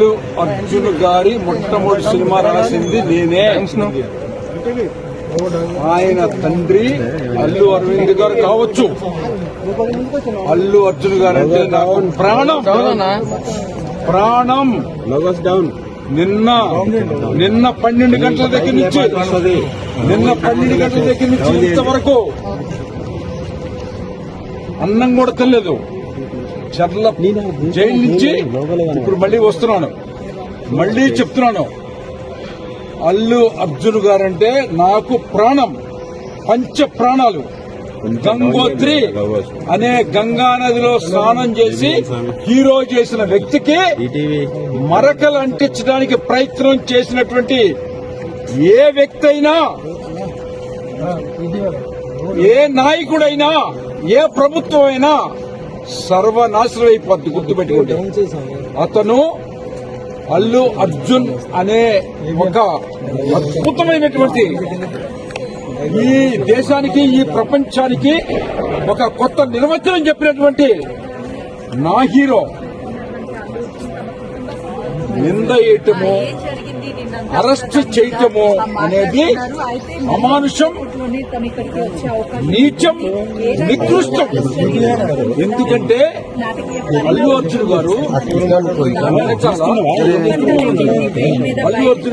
అల్లు అర్జున్ గారి మొట్టమొదటి సినిమా రాసింది నేనే. ఆయన తండ్రి అల్లు అరవింద్ గారు కావచ్చు. అల్లు అర్జున్ గారు అంటే నాకు ప్రాణం. ప్రాణం. నిన్న నిన్న పన్నెండు గంటల దగ్గర నుంచి నిన్న పన్నెండు గంటల దగ్గర నుంచి ఇంతవరకు అన్నం కూడా తినలేదు. చర్ల జైలు నుంచి ఇప్పుడు మళ్ళీ వస్తున్నాను. మళ్ళీ చెప్తున్నాను. అల్లు అర్జున్ గారంటే నాకు ప్రాణం. పంచ ప్రాణాలు. గంగోత్రి అనే గంగా నదిలో స్నానం చేసి హీరో చేసిన వ్యక్తికి మరకలు అంటించడానికి ప్రయత్నం చేసినటువంటి ఏ వ్యక్తి అయినా ఏ నాయకుడైనా ఏ ప్రభుత్వం అయినా సర్వనాశనం అయిపోద్ది గుర్తుపెట్టుకుంటే అతను అల్లు అర్జున్ అనే ఒక అద్భుతమైనటువంటి ఈ దేశానికి ఈ ప్రపంచానికి ఒక కొత్త నిర్వచనం చెప్పినటువంటి నా హీరో. నింద అరెస్ట్ చేయటము అనేది అమానుషం నీచం నికృష్టం. ఎందుకంటే అల్లు అర్జున్ గారు చాలా అల్లు అర్జున్